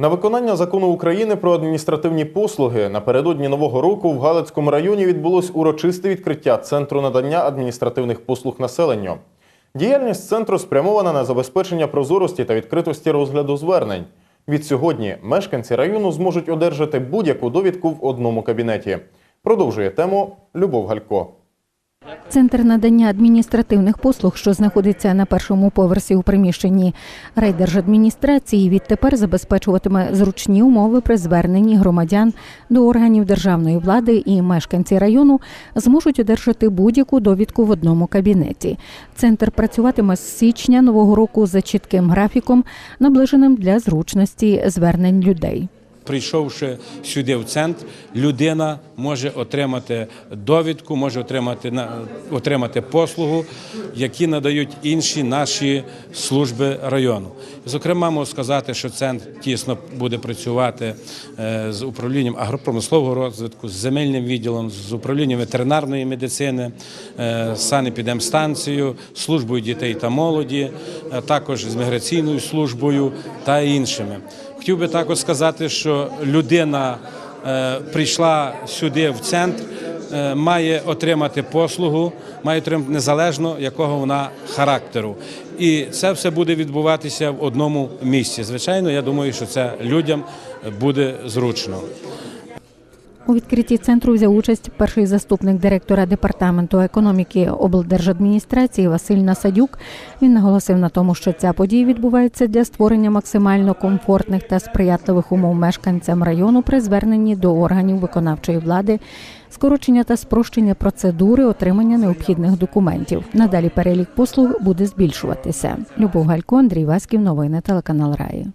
На виконання закону України про адміністративні послуги напередодні нового року в Галицькому районі відбулось урочисте відкриття центру надання адміністративних послуг населенню. Діяльність центру спрямована на забезпечення прозорості та відкритості розгляду звернень. Від сьогодні мешканці району зможуть одержати будь-яку довідку в одному кабінеті. Продовжує тему Любов Галько. Центр надання адміністративних послуг, що знаходиться на першому поверсі у приміщенні райдержадміністрації, відтепер забезпечуватиме зручні умови при зверненні громадян до органів державної влади і мешканці району зможуть одержати будь-яку довідку в одному кабінеті. Центр працюватиме з січня нового року за чітким графіком, наближеним для зручності звернень людей. Прийшовши сюди в центр, людина може отримати довідку, може отримати отримати послугу, які надають інші наші служби району. Зокрема, можу сказати, що центр тісно буде працювати е, з управлінням агропромислового розвитку, з земельним відділом, з управлінням ветеринарної медицини, е, санепідемстанцією, службою дітей та молоді, також з міграційною службою та іншими. Хотів би також сказати, що людина е, прийшла сюди в центр, е, має отримати послугу, має отримати незалежно якого вона характеру. І це все буде відбуватися в одному місці. Звичайно, я думаю, що це людям буде зручно. У відкритті центру взяв участь перший заступник директора департаменту економіки облдержадміністрації Василь Насадюк. Він наголосив на тому, що ця подія відбувається для створення максимально комфортних та сприятливих умов мешканцям району при зверненні до органів виконавчої влади, скорочення та спрощення процедури отримання необхідних документів. Надалі перелік послуг буде збільшуватися. Любов Галько, Андрій Васьків, новини телеканал Раї.